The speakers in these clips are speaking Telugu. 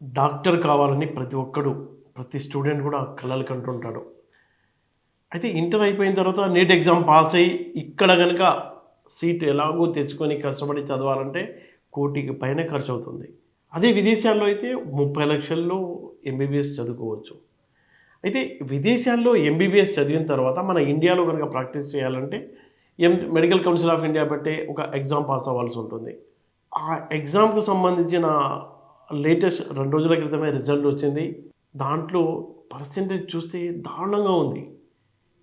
డాక్టర్ కావాలని ప్రతి ఒక్కడు ప్రతి స్టూడెంట్ కూడా కలలు కంటుంటాడు. అయితే ఇంటర్ అయిపోయిన తర్వాత నీట్ ఎగ్జామ్ పాస్ అయ్యి ఇక్కడ కనుక సీట్ ఎలాగో తెచ్చుకొని కష్టపడి చదవాలంటే కోటికి పైన ఖర్చు అవుతుంది అదే విదేశాల్లో అయితే ముప్పై లక్షల్లో ఎంబీబీఎస్ చదువుకోవచ్చు. అయితే విదేశాల్లో ఎంబీబీఎస్ చదివిన తర్వాత మన ఇండియాలో కనుక ప్రాక్టీస్ చేయాలంటే M medical council of India పెట్టే ఒక ఎగ్జామ్ పాస్ అవ్వాల్సి ఉంటుంది. ఆ ఎగ్జామ్కు సంబంధించిన లేటెస్ట్ రెండు రోజుల క్రితమే రిజల్ట్ వచ్చింది. దాంట్లో పర్సెంటేజ్ చూస్తే దారుణంగా ఉంది.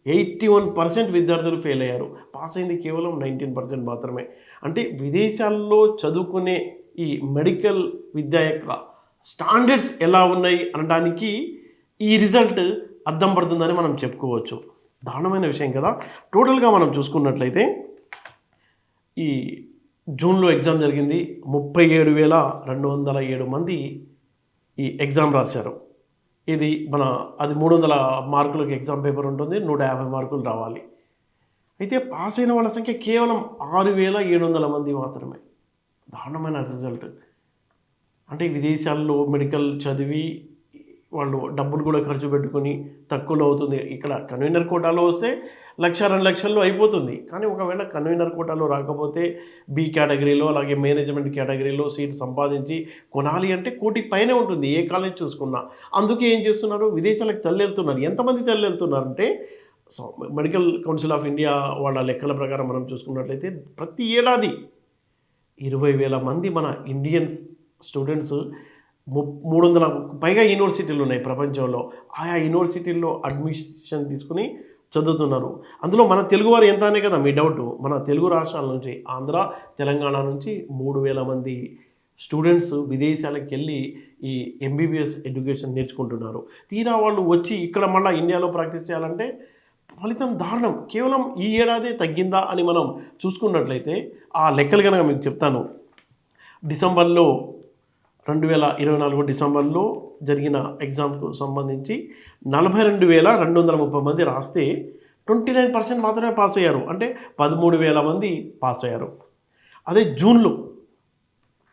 ఎయిటీ వన్ పర్సెంట్ విద్యార్థులు ఫెయిల్ అయ్యారు. పాస్ అయింది కేవలం నైన్టీన్ పర్సెంట్ మాత్రమే. అంటే విదేశాల్లో చదువుకునే ఈ మెడికల్ విద్య యొక్క స్టాండర్డ్స్ ఎలా ఉన్నాయి అనడానికి ఈ రిజల్ట్ అర్థం పడుతుందని మనం చెప్పుకోవచ్చు. దారుణమైన విషయం కదా. టోటల్గా మనం చూసుకున్నట్లయితే ఈ జూన్లో ఎగ్జామ్ జరిగింది. ముప్పై ఏడు వేల రెండు వందల ఏడు మంది ఈ ఎగ్జామ్ రాశారు. ఇది మన అది మూడు వందల మార్కులకు ఎగ్జామ్ పేపర్ ఉంటుంది. నూట యాభై మార్కులు రావాలి. అయితే పాస్ అయిన వాళ్ళ సంఖ్య కేవలం ఆరు వేల ఏడు వందల మంది మాత్రమే. దారుణమైన రిజల్ట్. అంటే విదేశాల్లో మెడికల్ చదివి వాళ్ళు డబ్బులు కూడా ఖర్చు పెట్టుకొని తక్కువలో అవుతుంది. ఇక్కడ కన్వీనర్ కోటాలో వస్తే లక్ష రెండు లక్షల్లో అయిపోతుంది. కానీ ఒకవేళ కన్వీనర్ కోటాలో రాకపోతే బి కేటగిరీలో అలాగే మేనేజ్మెంట్ కేటగిరీలో సీట్ సంపాదించి కొనాలి అంటే కోటికి పైనే ఉంటుంది ఏ కాలేజ్ చూసుకున్నా. అందుకే ఏం చేస్తున్నారు? విదేశాలకు తల్లెళ్తున్నారు ఎంతమంది తల్లెళ్తున్నారంటే so Medical Council of India వాళ్ళ లెక్కల ప్రకారం మనం చూసుకున్నట్లయితే ప్రతి ఏడాది ఇరవై వేల మంది మన ఇండియన్స్ స్టూడెంట్స్ ము మూడు వందల పైగా యూనివర్సిటీలు ఉన్నాయి ప్రపంచంలో. ఆయా యూనివర్సిటీల్లో అడ్మిషన్ తీసుకుని చదువుతున్నారు. అందులో మన తెలుగువారు ఎంత అనే కదా మీ డౌట్. మన తెలుగు రాష్ట్రాల నుంచి ఆంధ్ర తెలంగాణ నుంచి మూడు వేల మంది స్టూడెంట్స్ విదేశాలకు వెళ్ళి ఈ ఎంబీబీఎస్ ఎడ్యుకేషన్ నేర్చుకుంటున్నారు. తీరా వాళ్ళు వచ్చి ఇక్కడ మళ్ళీ ఇండియాలో ప్రాక్టీస్ చేయాలంటే ఫలితం దారుణం. కేవలం ఈ ఏడాది తగ్గిందా అని మనం చూసుకున్నట్లయితే ఆ లెక్కలు కనుక మీకు చెప్తాను. డిసెంబర్లో రెండు వేల ఇరవై నాలుగు డిసెంబర్లో జరిగిన ఎగ్జామ్కు సంబంధించి నలభై రెండు వేల రెండు వందల ముప్పై మంది రాస్తే ట్వంటీ నైన్ పర్సెంట్ మాత్రమే పాస్ అయ్యారు. అంటే పదమూడు వేల మంది పాస్ అయ్యారు. అదే జూన్లో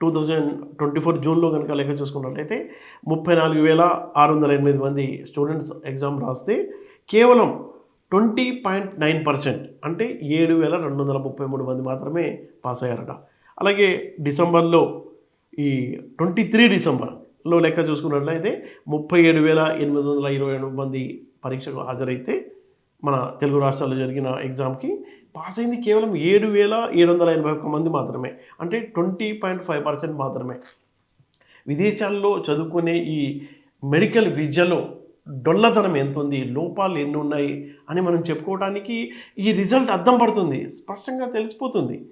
టూ థౌజండ్ ట్వంటీ ఫోర్ జూన్లో కనుక లెక్క చూసుకున్నట్లయితే ముప్పై నాలుగు వేల ఆరు వందల ఎనిమిది మంది స్టూడెంట్స్ ఎగ్జామ్ రాస్తే కేవలం ట్వంటీ పాయింట్ నైన్ పర్సెంట్ అంటే ఏడు వేల రెండు వందల ముప్పై మూడు మంది మాత్రమే పాస్ అయ్యారట. అలాగే డిసెంబర్లో ఈ ట్వంటీ త్రీ డిసెంబర్లో లెక్క చూసుకున్నట్లయితే ముప్పై ఏడు వేల ఎనిమిది వందల ఇరవై ఏడు మంది పరీక్షకు హాజరైతే మన తెలుగు రాష్ట్రాల్లో జరిగిన ఎగ్జామ్కి పాస్ అయింది కేవలం ఏడు వేల ఏడు వందల ఎనభై ఒక్క మంది మాత్రమే. అంటే ట్వంటీ పాయింట్ ఫైవ్ పర్సెంట్ మాత్రమే. విదేశాల్లో చదువుకునే ఈ మెడికల్ విద్యలో డొల్లతనం ఎంత ఉంది? లోపాలు ఎన్ని ఉన్నాయి? అని మనం చెప్పుకోవడానికి ఈ రిజల్ట్ అర్థం పడుతుంది. స్పష్టంగా తెలిసిపోతుంది.